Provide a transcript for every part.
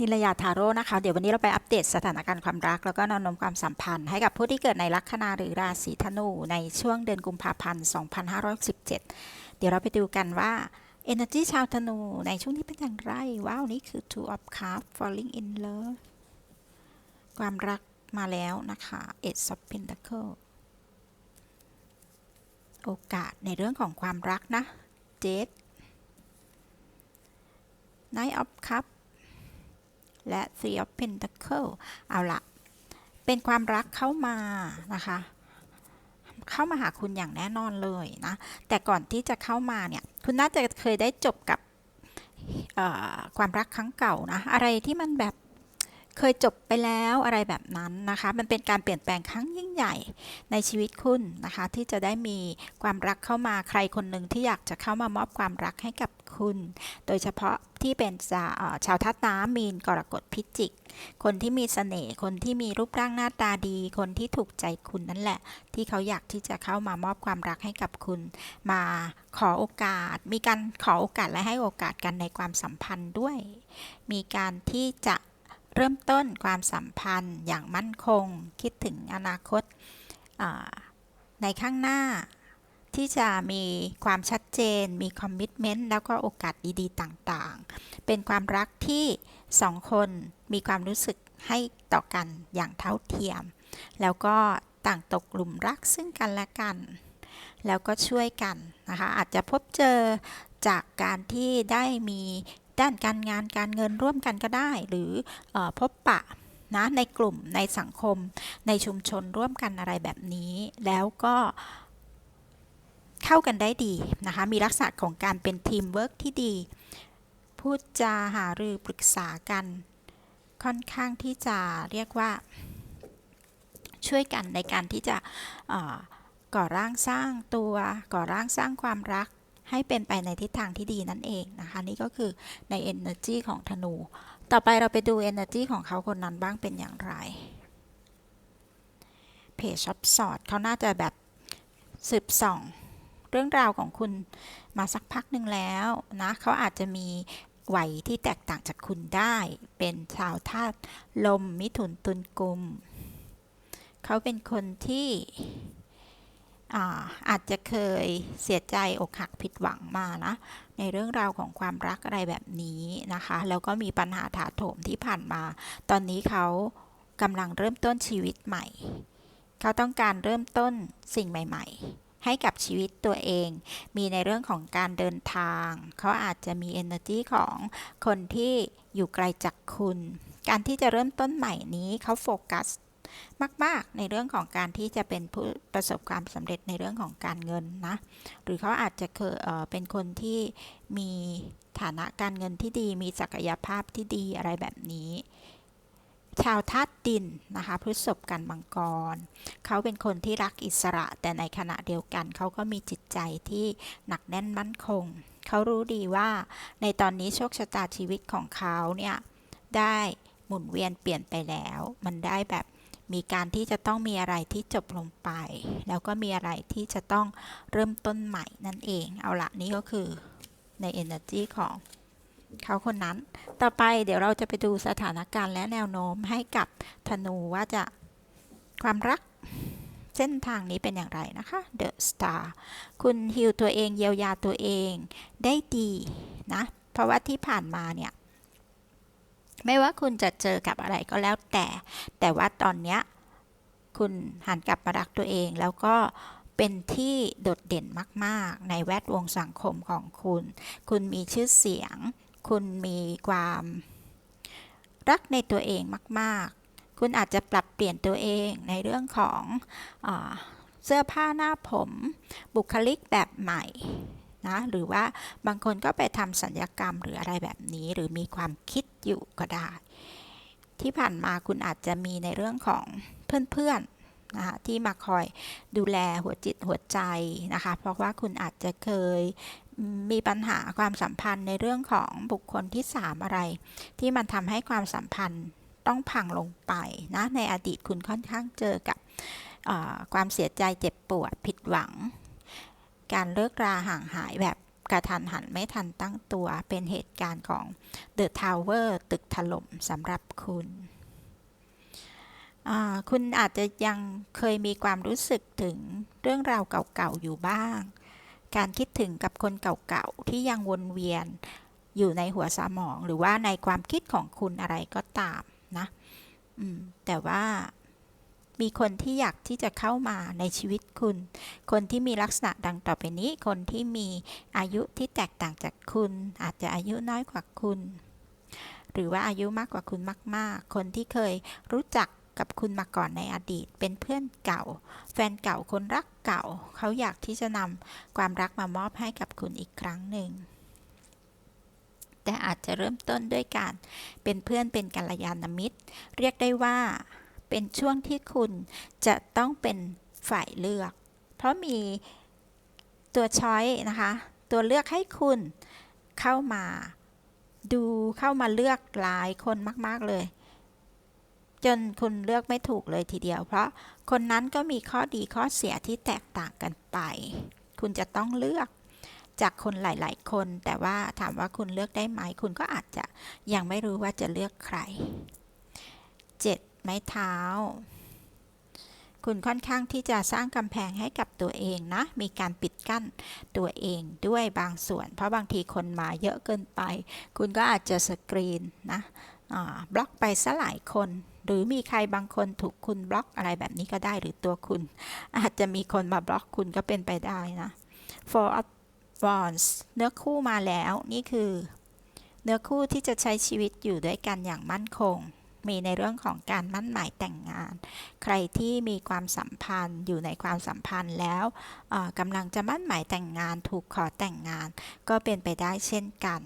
นิรยาทาโร่นะคะ เดี๋ยววันนี้เราไปอัปเดตสถานการณ์ความรัก แล้วก็นวโน้มความสัมพันธ์ให้กับผู้ที่เกิดในลัคนาหรือราศีธนู ในช่วงเดือนกุมภาพันธ์ 2517 เดี๋ยวเราไปดูกันว่า Energy ชาวธนูในช่วงนี้เป็นอย่างไร ว้าว นี่คือ Two of Cups Falling in Love ความรักมาแล้วนะคะ Eight of Pentacles โอกาสในเรื่องของความรักนะ Jet Knight of Cups และ Three of Pentacles เอาละเป็นความรักเข้ามานะคะ เข้ามาหาคุณอย่างแน่นอนเลยนะ แต่ก่อนที่จะเข้ามาเนี่ย คุณน่าจะเคยได้จบกับความรักครั้งเก่านะ อะไรที่มันแบบ เคยจบไปแล้วอะไรแบบนั้นนะคะ มันเป็นการเปลี่ยนแปลงครั้งยิ่งใหญ่ในชีวิตคุณนะคะ ที่จะได้มีความรักเข้ามาใครคนหนึ่งที่อยากจะเข้ามามอบความรักให้กับคุณ โดยเฉพาะที่เป็นชาชาวทัศน้ำมีนกรกฎพิจิก คนที่มีเสน่ห์คนที่มีรูปร่างหน้าตาดี คนที่ถูกใจคุณนั่นแหละ ที่เขาอยากที่จะเข้ามามอบความรักให้กับคุณ มาขอโอกาส มีการขอโอกาสและให้โอกาสกันในความสัมพันธ์ด้วย มีการที่จะ เริ่มต้นความสัมพันธ์อย่างมั่นคง คิดถึงอนาคตาในข้างหน้า ที่จะมีความชัดเจน มีคอมมิชเมนต์แล้วก็โอกาสดีๆ ต่างๆ เป็นความรักที่สองคนมีความรู้สึกให้ต่อกันอย่างเท่าเทียม แล้วก็ต่างตกหลุมรักซึ่งกันและกัน แล้วก็ช่วยกันนะคะ อาจจะพบเจอจากการที่ได้มี ด้านการงานการเงินร่วมกันก็ได้ หรืออพบปะนะในกลุ่มในสังคมในชุมชนร่วมกันอะไรแบบนี้ แล้วก็เข้ากันได้ดีนะคะ มีลักษณะของการเป็นทีมเวิร์กที่ดี พูดจาหารือปรึกษากัน ค่อนข้างที่จะเรียกว่า ช่วยกันในการที่จะก่อร่างสร้างตัว ก่อร่างสร้างความรัก ให้เป็นไปในทิศทางที่ดีนั่นเองนะคะ นี่ก็คือใน Energy ของธนู ต่อไปเราไปดู Energy ของเขาคนนั้นบ้างเป็นอย่างไรเพจช็อปสอดเขาน่าจะแบบสืบส่อง เรื่องราวของคุณมาสักพักหนึ่งแล้วนะเขาอาจจะมีวัยที่แตกต่างจากคุณได้ เป็นชาวธาตุลมมิถุนตุลกุม เขาเป็นคนที่ อาอาจจะเคยเสียใจอกหักผิดหวังมานะในเรื่องราวของความรักอะไรแบบนี้นะคะ แล้วก็มีปัญหาถาโถมที่ผ่านมา ตอนนี้เขากำลังเริ่มต้นชีวิตใหม่ เขาต้องการเริ่มต้นสิ่งใหม่ ๆ ให้กับชีวิตตัวเอง มีในเรื่องของการเดินทาง เขาอาจจะมี energy ของคนที่อยู่ไกลจากคุณ การที่จะเริ่มต้นใหม่นี้เขาโฟกัส มาก ๆ ในเรื่องของการที่จะเป็นผู้ประสบความสำเร็จในเรื่องของการเงินนะ หรือเขาอาจจะเคยเอ่อเป็นคนที่มีฐานะการเงินที่ดี มีศักยภาพที่ดีอะไรแบบนี้ชาวธาตุดินนะคะพฤษภกันมังกร เขาเป็นคนที่รักอิสระ แต่ในขณะเดียวกันเขาก็มีจิตใจที่หนักแน่นมั่นคง เขารู้ดีว่าในตอนนี้โชคชะตาชีวิตของเขาเนี่ย ได้หมุนเวียนเปลี่ยนไปแล้ว มันได้แบบ มีการที่จะต้องมีอะไรที่จบลงไป แล้วก็มีอะไรที่จะต้องเริ่มต้นใหม่นั่นเอง เอาละนี่ก็คือใน energy ของเขาคนนั้น ต่อไปเดี๋ยวเราจะไปดูสถานการณ์และแนวโน้มให้กับธนูว่าจะความรักเส้นทางนี้เป็นอย่างไรนะคะ The Star คุณฮิวตัวเองเยียวยาตัวเองได้ดีนะ เพราะว่าที่ผ่านมาเนี่ย ไม่ว่าคุณจะเจอกับอะไรก็แล้วแต่ แต่ว่าตอนเนี้ยคุณหันกลับมารักตัวเองแล้วก็เป็นที่โดดเด่นมากๆ ในแวดวงสังคมของคุณ คุณมีชื่อเสียง คุณมีความรักในตัวเองมาก ๆ คุณอาจจะปรับเปลี่ยนตัวเองในเรื่องของอเสื้อผ้าหน้าผม บุคลิกแบบใหม่ นะหรือว่าบางคนก็ไปทำสัญญกรรมหรืออะไรแบบนี้ หรือมีความคิดอยู่ก็ได้ ที่ผ่านมาคุณอาจจะมีในเรื่องของเพื่อนๆนะคะที่มาคอยดูแลหัวจิตหัวใจนะคะ เพราะว่าคุณอาจจะเคยมีปัญหาความสัมพันธ์ในเรื่องของบุคคลที่สามอะไร ที่มันทำให้ความสัมพันธ์ต้องพังลงไปนะในอดีตคุณค่อนข้างเจอกับความเสียใจเจ็บปวดผิดหวัง การเลิกราห่างหายแบบกระทันหันไม่ทันตั้งตัวเป็นเหตุการณ์ของ The Tower ตึกถล่มสำหรับคุณคุณอาจจะยังเคยมีความรู้สึกถึงเรื่องราวเก่าๆอยู่บ้าง การคิดถึงกับคนเก่าๆที่ยังวนเวียนอยู่ในหัวสมองหรือว่าในความคิดของคุณอะไรก็ตามนะมแต่ว่า มีคนที่อยากที่จะเข้ามาในชีวิตคุณ คนที่มีลักษณะดังต่อไปนี้ คนที่มีอายุที่แตกต่างจากคุณ อาจจะอายุน้อยกว่าคุณ หรือว่าอายุมากกว่าคุณมาก ๆ คนที่เคยรู้จักกับคุณมาก่อนในอดีต เป็นเพื่อนเก่า แฟนเก่าคนรักเก่า เขาอยากที่จะนำความรักมามอบให้กับคุณอีกครั้งหนึ่งแต่อาจจะเริ่มต้นด้วยการเป็นเพื่อนเป็นกัลยาณมิตร เรียกได้ว่า เป็นช่วงที่คุณจะต้องเป็นฝ่ายเลือก เพราะมีตัวช้อยนะคะ ตัวเลือกให้คุณเข้ามาดูเข้ามาเลือกหลายคนมาก ๆ เลย จนคุณเลือกไม่ถูกเลยทีเดียว เพราะคนนั้นก็มีข้อดีข้อเสียที่แตกต่างกันไป คุณจะต้องเลือกจากคนหลาย ๆ คน แต่ว่าถามว่าคุณเลือกได้ไหม คุณก็อาจจะยังไม่รู้ว่าจะเลือกใคร 7. ไม้เท้า คุณค่อนข้างที่จะสร้างกำแพงให้กับตัวเองนะ มีการปิดกั้นตัวเองด้วยบางส่วน เพราะบางทีคนมาเยอะเกินไป คุณก็อาจจะสกรีนนะบล็อกไปซะหลายคนหรือมีใครบางคนถูกคุณบล็อกอะไรแบบนี้ก็ได้หรือตัวคุณ อาจจะมีคนมาบล็อกคุณก็เป็นไปได้นะ for of wands เนื้อคู่มาแล้วนี่คือ เนื้อคู่ที่จะใช้ชีวิตอยู่ด้วยกันอย่างมั่นคง มีในเรื่องของการมั่นหมายแต่งงาน ใครที่มีความสัมพันธ์อยู่ในความสัมพันธ์แล้วกำลังจะมั่นหมายแต่งงาน ถูกขอแต่งงาน ก็เป็นไปได้เช่นกัน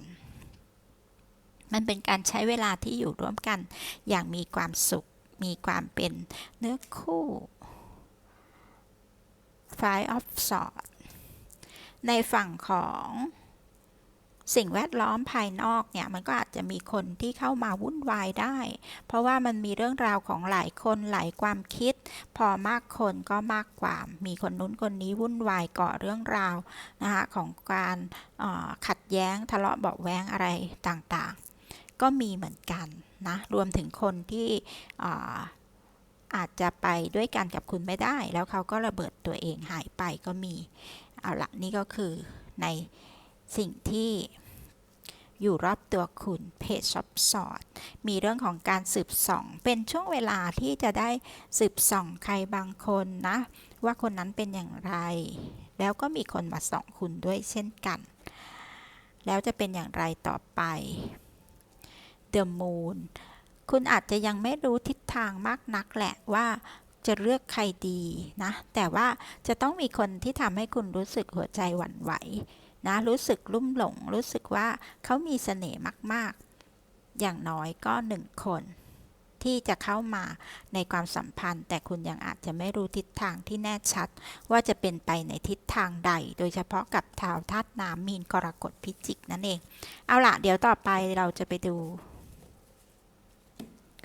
มันเป็นการใช้เวลาที่อยู่ร่วมกัน อย่างมีความสุข มีความเป็นเนื้อคู่ Five of Swords ในฝั่งของ สิ่งแวดล้อมภายนอกเนี่ยมันก็อาจจะมีคนที่เข้ามาวุ่นวายได้ เพราะว่ามันมีเรื่องราวของหลายคนหลายความคิด พอมากคนก็มากกว่า มีคนนู้นคนนี้วุ่นวายก่อเรื่องราวนะคะของการขัดแย้งทะเลาะเบาแว้งอะไรต่างๆ ก็มีเหมือนกันนะรวมถึงคนที่อาจจะไปด้วยกันกับคุณไม่ได้ แล้วเขาก็ระเบิดตัวเองหายไปก็มี เอาละนี่ก็คือใน สิ่งที่อยู่รอบตัวคุณเพจช็อปสอดมีเรื่องของการสืบส่อง เป็นช่วงเวลาที่จะได้สืบส่องใครบางคนนะ ว่าคนนั้นเป็นอย่างไร แล้วก็มีคนมาส่องคุณด้วยเช่นกัน แล้วจะเป็นอย่างไรต่อไป The Moon คุณอาจจะยังไม่รู้ทิศทางมากนักแหละว่าจะเลือกใครดีนะ แต่ว่าจะต้องมีคนที่ทำให้คุณรู้สึกหัวใจหวั่นไหว นะรู้สึกลุ่มหลง รู้สึกว่าเขามีเสน่ห์มาก ๆ อย่างน้อยก็หนึ่งคน ที่จะเข้ามาในความสัมพันธ์ แต่คุณยังอาจจะไม่รู้ทิศทางที่แน่ชัด ว่าจะเป็นไปในทิศทางใด โดยเฉพาะกับทาวธาตุน้ำมีนกรกฎพิจิกนั่นเอง เอาละเดี๋ยวต่อไปเราจะไปดู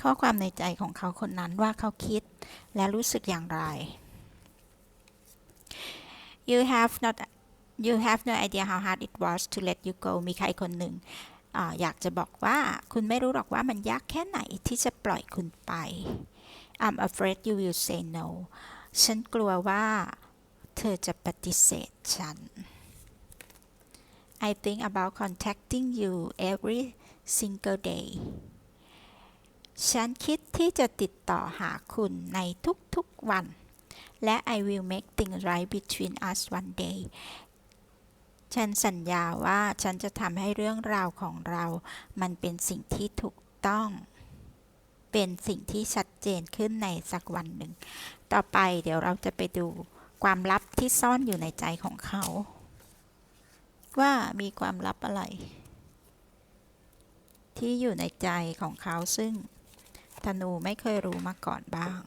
ข้อความในใจของเขาคนนั้นว่าเขาคิดและรู้สึกอย่างไร you have not you have no idea how hard it was to let you go มีใครคนหนึ่งออยากจะบอกว่าคุณไม่รู้หรอกว่ามันยากแค่ไหนที่จะปล่อยคุณไป I'm afraid you will say no ฉันกลัวว่าเธอจะปฏิเสธฉัน I think about contacting you every single day ฉันคิดที่จะติดต่อหาคุณในทุกๆวัน และ I will make things right between us one day ฉันสัญญาว่าฉันจะทำให้เรื่องราวของเรา มันเป็นสิ่งที่ถูกต้อง เป็นสิ่งที่ชัดเจนขึ้นในสักวันหนึ่ง ต่อไปเดี๋ยวเราจะไปดูความลับที่ซ่อนอยู่ในใจของเขา ว่ามีความลับอะไร ที่อยู่ในใจของเขาซึ่งธนูไม่เคยรู้มาก่อนบ้าง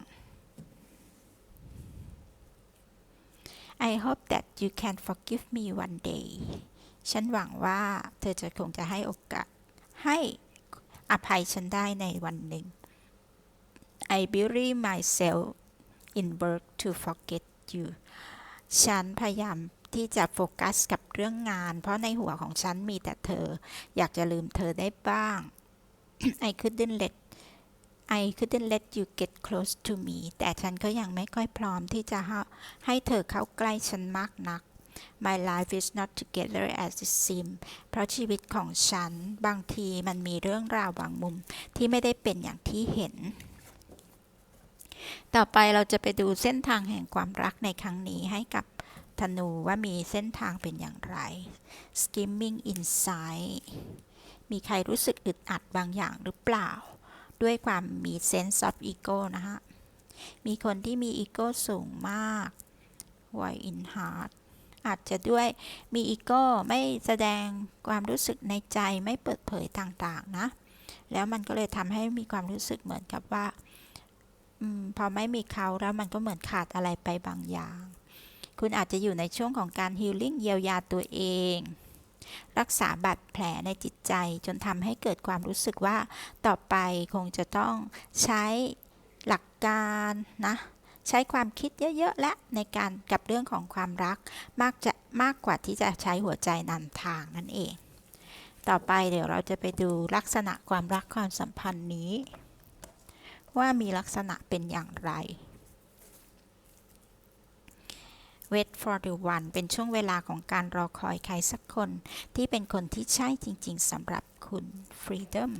I hope that you can forgive me one day ฉันหวังว่าเธอจะคงจะให้โอกาส ให้อภัยฉันได้ในวันหนึ่ง I bury myself in work to forget you ฉันพยายามที่จะโฟกัสกับเรื่องงาน เพราะในหัวของฉันมีแต่เธอ อยากจะลืมเธอได้บ้าง I couldn't let I couldn't let you get close to me แต่ฉันก็ยังไม่ค่อยพร้อมที่จะให้เธอเข้าใกล้ฉันมากนัก My life is not together as it seems เพราะชีวิตของฉันบางทีมันมีเรื่องราวบางมุมที่ไม่ได้เป็นอย่างที่เห็น ต่อไปเราจะไปดูเส้นทางแห่งความรักในครั้งนี้ให้กับธนูว่ามีเส้นทางเป็นอย่างไร skimming inside มีใครรู้สึกอึดอัดบางอย่างหรือเปล่า ด้วยความมี sense of ego นะฮะมีคนที่มีอีโก้สูงมาก why in heart อาจจะด้วยมีอีโก้ไม่แสดงความรู้สึกในใจไม่เปิดเผยต่างๆนะ แล้วมันก็เลยทำให้มีความรู้สึกเหมือนกับว่าอพอไม่มีเขาแล้วมันก็เหมือนขาดอะไรไปบางอย่าง คุณอาจจะอยู่ในช่วงของการฮีลลิ่งเยียวยาตัวเอง รักษาบาดแผลในจิตใจจนทำให้เกิดความรู้สึกว่าต่อไปคงจะต้องใช้หลักการนะใช้ความคิดเยอะ ๆ และในการกับเรื่องของความรักมากจะมากกว่าที่จะใช้หัวใจนำทางนั่นเอง ต่อไปเดี๋ยวเราจะไปดูลักษณะความรักความสัมพันธ์นี้ ว่ามีลักษณะเป็นอย่างไร Wait for the one เป็นช่วงเวลาของการรอคอยใครสักคน ที่เป็นคนที่ใช่จริงๆสำหรับคุณ Freedom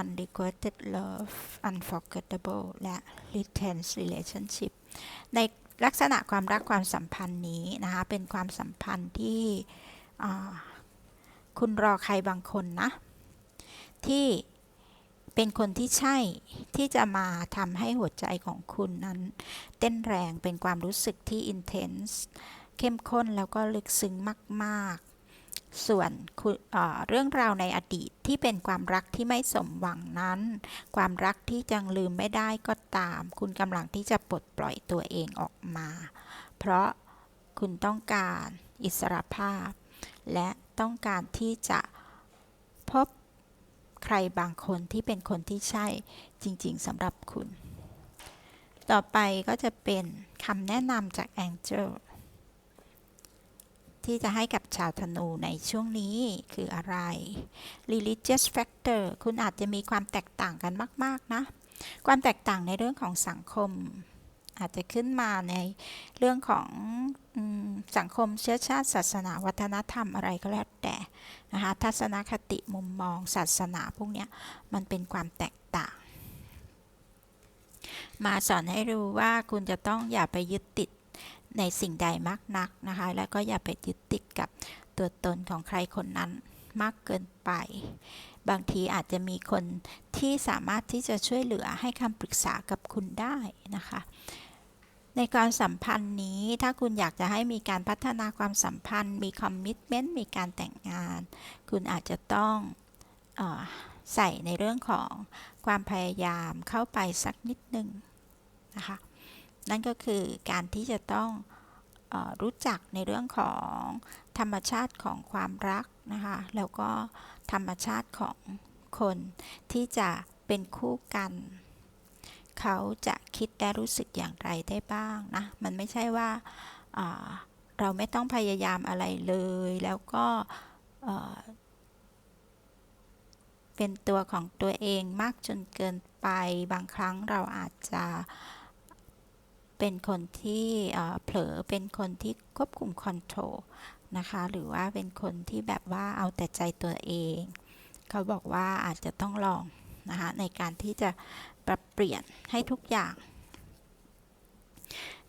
unrequited love unforgettable และ intense relationship ในลักษณะความรักความสัมพันธ์นี้นะคะ เป็นความสัมพันธ์ที่คุณรอใครบางคนนะ ที่ เป็นคนที่ใช่ที่จะมาทำให้หัวใจของคุณนั้น เต้นแรงเป็นความรู้สึกที่ intense เข้มข้นแล้วก็ลึกซึ้งมาก ๆ ส่วนเรื่องราวในอดีตที่เป็นความรักที่ไม่สมหวังนั้น ความรักที่ยังลืมไม่ได้ก็ตาม คุณกำลังที่จะปลดปล่อยตัวเองออกมา เพราะคุณต้องการอิสรภาพ และต้องการที่จะพบ ใครบางคนที่เป็นคนที่ใช่จริงๆสำหรับคุณ ต่อไปก็จะเป็นคำแนะนำจาก Angel ที่จะให้กับชาวธนูในช่วงนี้คืออะไร religious factor คุณอาจจะมีความแตกต่างกันมาก ๆ นะ ความแตกต่างในเรื่องของสังคม อาจจะขึ้นมาในเรื่องของสังคมเชื้อชาติศาสนาวัฒนธรรมอะไรก็แล้วแต่นะคะทัศนคติมุมมองศาสนาพวกนี้มันเป็นความแตกต่าง มาสอนให้รู้ว่าคุณจะต้องอย่าไปยึดติดในสิ่งใดมากนักนะคะแล้วก็อย่าไปยึดติดกับตัวตนของใครคนนั้นมากเกินไป บางทีอาจจะมีคนที่สามารถที่จะช่วยเหลือให้คำปรึกษากับคุณได้นะคะ ในการสัมพันธ์นี้ถ้าคุณอยากจะให้มีการพัฒนาความสัมพันธ์ มีคอมมิชเมนต์มีการแต่งงาน คุณอาจจะต้องอใส่ในเรื่องของความพยายามเข้าไปสักนิดหนึ่งนะคะนั่นก็คือการที่จะต้องอรู้จักในเรื่องของธรรมชาติของความรักนะคะแล้วก็ธรรมชาติของคนที่จะเป็นคู่กัน เขาจะ คิดและรู้สึกอย่างไรได้บ้างนะ มันไม่ใช่ว่าเราไม่ต้องพยายามอะไรเลย แล้วก็เป็นตัวของตัวเองมากจนเกินไปบางครั้งเราอาจจะเป็นคนที่เผลอเป็นคนที่ควบคุมคอนโทรลนะคะ หรือว่าเป็นคนที่แบบว่าเอาแต่ใจตัวเอง เขาบอกว่าอาจจะต้องลอง นะคะในการที่จะปรับเปลี่ยนให้ทุกอย่าง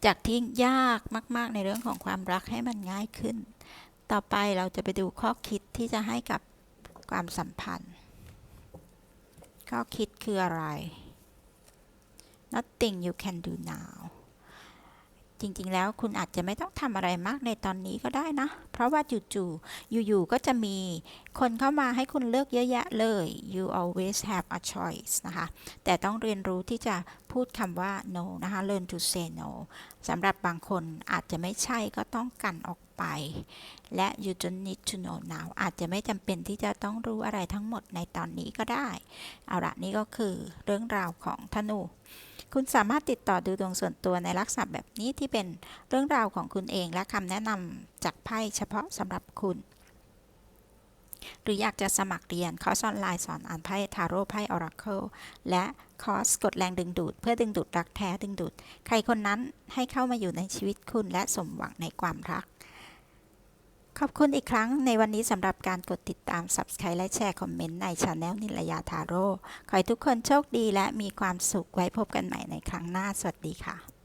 จากที่ยากมาก ๆ ในเรื่องของความรักให้มันง่ายขึ้น ต่อไปเราจะไปดูข้อคิดที่จะให้กับความสัมพันธ์ ข้อคิดคืออะไร nothing you can do now จริงๆ แล้วคุณอาจจะไม่ต้องทำอะไรมากในตอนนี้ก็ได้นะ เพราะว่าจู่ๆอยู่ๆก็จะมีคนเข้ามาให้คุณเลือกเยอะแยะเลย you always have a choice นะคะ แต่ต้องเรียนรู้ที่จะพูดคำว่า no นะคะ learn to say no สำหรับบางคนอาจจะไม่ใช่ก็ต้องกันออกไป และ you don't need to know now อาจจะไม่จำเป็นที่จะต้องรู้อะไรทั้งหมดในตอนนี้ก็ได้ เอาละนี่ก็คือเรื่องราวของธนู คุณสามารถติดต่อดูดวงส่วนตัวในลักษณะแบบนี้ที่เป็นเรื่องราวของคุณเองและคำแนะนำจากไพ่เฉพาะสำหรับคุณ หรืออยากจะสมัครเรียนคอร์สออนไลน์สอนอ่านไพ่ทาโร่ไพ่ออราเคิลและคอร์สกดแรงดึงดูด เพื่อดึงดูดรักแท้ดึงดูด ใครคนนั้นให้เข้ามาอยู่ในชีวิตคุณและสมหวังในความรัก ขอบคุณอีกครั้งในวันนี้สำหรับการกดติดตาม Subscribe และแชร์คอมเมนต์ในช anel นิลยาทาโร่ขอให้ทุกคนโชคดีและมีความสุขไว้พบกันใหม่ในครั้งหน้า สวัสดีค่ะ